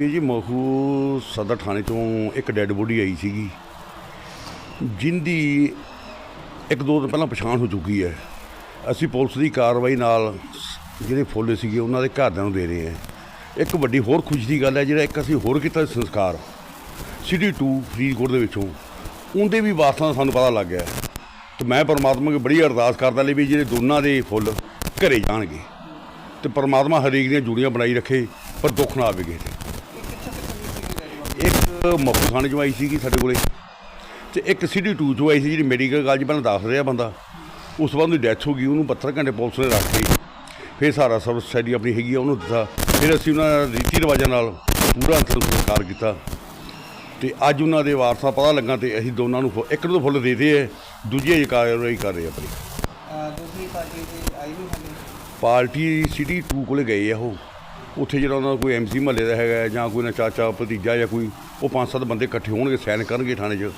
ਇਹ ਜੀ ਮਹੂ ਸਦਰ ਥਾਣੇ ਤੋਂ ਇੱਕ ਡੈੱਡ ਬੋਡੀ ਆਈ ਸੀਗੀ, ਜਿੰਦੀ ਇੱਕ ਦੋ ਦਿਨ ਪਹਿਲਾਂ ਪਛਾਣ ਹੋ ਚੁੱਕੀ ਹੈ। ਅਸੀਂ ਪੁਲਿਸ ਦੀ ਕਾਰਵਾਈ ਨਾਲ ਜਿਹੜੇ ਫੁੱਲ ਸੀਗੇ ਉਹਨਾਂ ਦੇ ਘਰਦਿਆਂ ਨੂੰ ਦੇ ਰਹੇ ਹਾਂ। ਇੱਕ ਵੱਡੀ ਹੋਰ ਖੁਸ਼ੀ ਦੀ ਗੱਲ ਹੈ, ਜਿਹੜਾ ਇੱਕ ਅਸੀਂ ਹੋਰ ਕੀਤਾ ਸੰਸਕਾਰ ਸਿਟੀ 2 ਫਰੀਦਕੋਟ ਦੇ ਵਿੱਚੋਂ। ਉਹਦੇ ਵੀ ਵਾਰਸਾਂ ਦਾ ਸਾਨੂੰ ਪਤਾ ਲੱਗ ਗਿਆ। ਤੇ ਮੈਂ ਪਰਮਾਤਮਾ ਅੱਗੇ ਬੜੀ ਅਰਦਾਸ ਕਰਦਾ ਲਈ ਵੀ ਜਿਹੜੇ ਦੋਨਾਂ ਦੇ ਫੁੱਲ ਘਰੇ ਜਾਣਗੇ। ਤੇ ਪਰਮਾਤਮਾ ਹਰੇਕ ਦੀਆਂ ਜੁੜੀਆਂ ਬਣਾਈ ਰੱਖੇ, ਪਰ ਦੁੱਖ ਨਾ ਆਵੇ ਕਿਸੇ ਮੱਖੂ ਥਾਣੇ ਚੋਂ ਆਈ ਸੀਗੀ ਸਾਡੇ ਕੋਲੇ। ਤੇ ਇੱਕ ਸਿਟੀ 2 ਚੋਂ ਆਈ ਸੀ ਜਿਹੜੀ ਮੈਡੀਕਲ ਕਾਲਜ ਪਹਿਲਾਂ ਦੱਸ ਰਿਹਾ ਬੰਦਾ। ਉਸ ਤੋਂ ਬਾਅਦ ਉਹਦੀ ਡੈਥ ਹੋ ਗਈ ਉਹਨੂੰ 72 ਘੰਟੇ ਪੁਲਿਸ ਨੇ ਰੱਖ ਕੇ ਫਿਰ ਸਾਰਾ ਸਬ ਸੈਡੀ ਆਪਣੀ ਹੈਗੀ ਆ ਉਹਨੂੰ ਦਿੱਤਾ। ਫਿਰ ਅਸੀਂ ਉਹਨਾਂ ਦਾ ਰੀਤੀ ਰਿਵਾਜਾਂ ਨਾਲ ਪੂਰਾ ਅੰਤਿਮ ਸੰਸਕਾਰ ਕੀਤਾ। ਤੇ ਅੱਜ ਉਹਨਾਂ ਦੇ ਵਾਰਸਾਂ ਪਤਾ ਲੱਗਾ ਤੇ ਅਸੀਂ ਦੋਨਾਂ ਨੂੰ ਇੱਕ ਨੂੰ ਤਾਂ ਫੁੱਲ ਦੇ ਦਿੱਤੇ ਹੈ ਦੂਜੀ ਅਜੇ ਕਾਰਵਾਈ ਕਰ ਰਹੇ ਆਪਣੀ। ਦੂਸਰੀ ਪਾਰਟੀ ਦੀ ਆਈ ਨਹੀਂ ਪਾਰਟੀ ਸਿਟੀ 2 ਕੋਲੇ ਗਏ ਆ ਉਹ। ਉੱਥੇ ਜਿਹੜਾ ਉਹਨਾਂ ਦਾ ਕੋਈ ਐਮਸੀ ਮਹੱਲੇ ਦਾ ਹੈਗਾ ਹੈ ਜਾਂ ਕੋਈ ਨਾ ਚਾਚਾ ਭਤੀਜਾ ਜਾਂ ਕੋਈ ਉਹ ਪੰਜ ਸੱਤ ਬੰਦੇ ਇਕੱਠੇ ਹੋਣਗੇ ਸਾਈਨ ਕਰਨਗੇ ਥਾਣੇ 'ਚ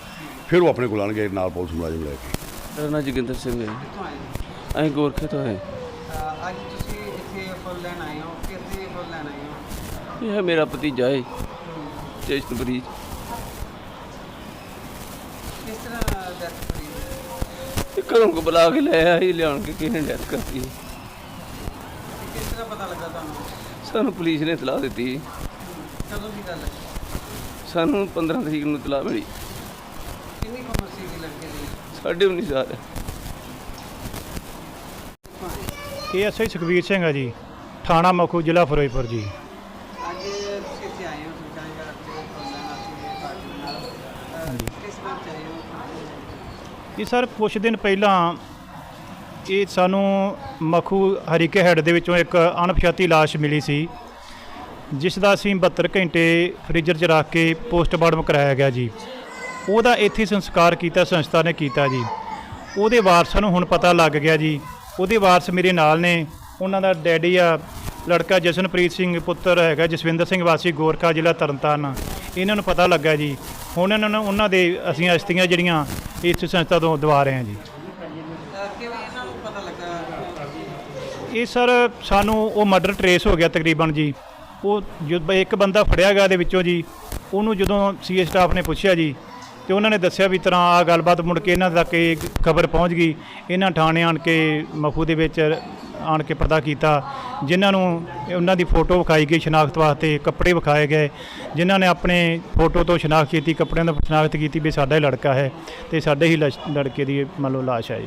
ਫਿਰ ਉਹ ਆਪਣੇ ਕੋਲ ਆਉਣਗੇ ਨਾਲ ਪੁਲਿਸ ਮੁਲਾਜ਼ਮ ਲੈ ਕੇ ਮੇਰਾ ਨਾਂ ਜੋਗਿੰਦਰ ਸਿੰਘ ਹੈ। ਹੋ? ਅਸੀਂ ਗੋਰਖੇ ਤੋਂ ਅਹ ਅੱਜ ਤੁਸੀਂ ਇੱਥੇ ਫੁੱਲ ਲੈਣ ਆਏ ਹੋ ਕਿੱਥੇ ਫੁੱਲ ਲੈਣ ਆਏ ਹੋ? ਇਹ ਹੈ ਮੇਰਾ ਭਤੀਜਾ ਹੈ ਜਸ਼ਨਪ੍ਰੀਤ ਕਿਸ ਤਰ੍ਹਾਂ ਡੈਥ ਹੋਈ? ਇਹ ਘਰੋਂ ਕੋ ਬੁਲਾ ਕੇ ਲੈ ਆਇਆ ਸੀ ਲਿਆਉਣ ਕੇ ਕਿਸੇ ਨੇ ਡੈਥ ਕਰਤੀ। ਕਿਸ ਤਰ੍ਹਾਂ ਪਤਾ ਲੱਗਾ ਤੁਹਾਨੂੰ? ਸਾਨੂੰ ਪੁਲਿਸ ਨੇ ਇਤਲਾਹ ਦਿੱਤੀ। ਕਦੋਂ ਦੀ ਗੱਲ ਹੈ? ਸਾਨੂੰ 15 ਤਰੀਕ ਨੂੰ ਇਤਲਾਹ ਮਿਲੀ। ਕਿੰਨੀ ਕੁ ਉਮਰ ਸੀ ਲੜਕੇ ਦੀ? ਸਾਢੇ 19 ਸਾਲ। ਆਏ ਏਐਸਆਈ ਸੁਖਵੀਰ ਸਿੰਘ ਆ ਜੀ ਥਾਣਾ ਮਖੂ ਜ਼ਿਲ੍ਹਾ ਫਿਰੋਜ਼ਪੁਰ ਜੀ। ਅੱਜ ਤੁਸੀਂ ਇੱਥੇ ਆਏ ਹੋ ਸੁਲਤਾਨ ਪਾਰਟੀ ਨਾਲ ਕਿਸ ਵਾਰ ਇਹ ਸਰ ਕੁਝ ਦਿਨ ਪਹਿਲਾਂ ਇਹ ਸਾਨੂੰ ਮਖੂ ਹਰੀਕੇ ਹੈਡ ਦੇ ਵਿੱਚੋਂ ਇੱਕ ਅਣਪਛਾਤੀ ਲਾਸ਼ ਮਿਲੀ ਸੀ, ਜਿਸ ਦਾ ਅਸੀਂ 72 ਘੰਟੇ ਫ੍ਰੀਜ਼ਰ 'ਚ ਰੱਖ ਕੇ ਪੋਸਟਮਾਰਟਮ ਕਰਾਇਆ ਗਿਆ ਜੀ। ਉਹਦਾ ਇੱਥੇ ਸੰਸਕਾਰ ਕੀਤਾ, ਸੰਸਥਾ ਨੇ ਕੀਤਾ ਜੀ। ਉਹਦੇ ਵਾਰਸਾਂ ਨੂੰ ਹੁਣ ਪਤਾ ਲੱਗ ਗਿਆ ਜੀ। ਉਹਦੇ ਵਾਰਸ ਮੇਰੇ ਨਾਲ ਨੇ। ਉਹਨਾਂ ਦਾ ਡੈਡੀ ਆ, ਲੜਕਾ ਜਸ਼ਨਪ੍ਰੀਤ ਸਿੰਘ, ਪੁੱਤਰ ਹੈਗਾ ਜਸਵਿੰਦਰ ਸਿੰਘ ਵਾਸੀ ਗੋਰਖਾ ਜ਼ਿਲ੍ਹਾ ਤਰਨਤਾਰਨ। ਇਹਨਾਂ ਨੂੰ ਪਤਾ ਲੱਗਾ ਜੀ। ਹੁਣ ਇਹਨਾਂ ਨੂੰ, ਉਹਨਾਂ ਦੇ ਅਸੀਂ ਅਸਤੀਆਂ ਜਿਹੜੀਆਂ ਇਸ ਸੰਸਥਾ ਤੋਂ ਦਵਾ ਰਹੇ ਹਾਂ ਜੀ ਅਹ ਕਿਵੇਂ ਇਹਨਾਂ ਨੂੰ ਪਤਾ ਲੱਗਾ ਇਹ ਸਰ ਸਾਨੂੰ ਉਹ ਮਰਡਰ ਟਰੇਸ ਹੋ ਗਿਆ ਤਕਰੀਬਨ ਜੀ। ਉਹ ਜਦ ਇੱਕ ਬੰਦਾ ਫੜਿਆ ਗਿਆ ਦੇ ਵਿੱਚੋਂ ਜੀ, ਉਹਨੂੰ ਜਦੋਂ ਸੀਏ ਸਟਾਫ ਨੇ ਪੁੱਛਿਆ ਜੀ, ਤੇ ਉਹਨਾਂ ਨੇ ਦੱਸਿਆ ਵੀ ਤਰ੍ਹਾਂ ਆ ਗੱਲਬਾਤ ਮੁੜ ਕੇ ਇਹਨਾਂ ਤੱਕ ਇਹ ਖਬਰ ਪਹੁੰਚ ਗਈ। ਇਹਨਾਂ ਥਾਣੇ ਆਣ ਕੇ ਮਖੂ ਦੇ ਵਿੱਚ ਆਣ ਕੇ ਪਤਾ ਕੀਤਾ, ਜਿਨ੍ਹਾਂ ਨੂੰ ਉਹਨਾਂ ਦੀ ਫੋਟੋ ਵਿਖਾਈ ਗਈ ਸ਼ਨਾਖਤ ਵਾਸਤੇ, ਕੱਪੜੇ ਵਿਖਾਏ ਗਏ। ਜਿਨ੍ਹਾਂ ਨੇ ਆਪਣੇ ਫੋਟੋ ਤੋਂ ਸ਼ਨਾਖਤ ਕੀਤੀ, ਕੱਪੜਿਆਂ ਤੋਂ ਸ਼ਨਾਖਤ ਕੀਤੀ ਵੀ ਸਾਡਾ ਹੀ ਲੜਕਾ ਹੈ ਤੇ ਸਾਡੇ ਹੀ ਲਸ਼- ਲੜਕੇ ਦੀ ਮੰਨ ਲਓ ਲਾਸ਼ ਹੈ ਜੀ।